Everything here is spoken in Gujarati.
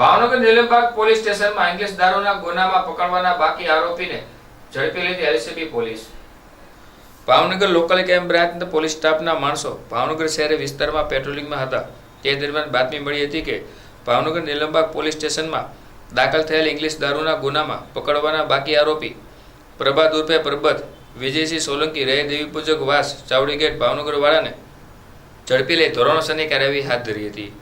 ભાવનગર નીલમબાગ પોલીસ સ્ટેશનમાં ઇંગ્લિશ દારૂના ગુનામાં પકડવાના બાકી આરોપીને ઝડપી લીધી LCB police. Bhavnagar local camp branch police સ્ટાફના માણસો ભાવનગર શહેર વિસ્તારમાં પેટ્રોલિંગમાં હતા. તે દરમિયાન બાતમી મળી હતી કે ભાવનગર નીલમબાગ પોલીસ સ્ટેશનમાં દાખલ થયેલ ઇંગ્લિશ દારૂના ગુનામાં પકડવાના બાકી આરોપી પ્રભાત ઉર્ફે પરબત વિજયસિંહ સોલંકી રહે દેવી પૂજક વાસ ચાવડી ગેટ ભાવનગરવાળાને ઝડપી લઈ ધોરણસરની કાર્યવાહી હાથ ધરી હતી.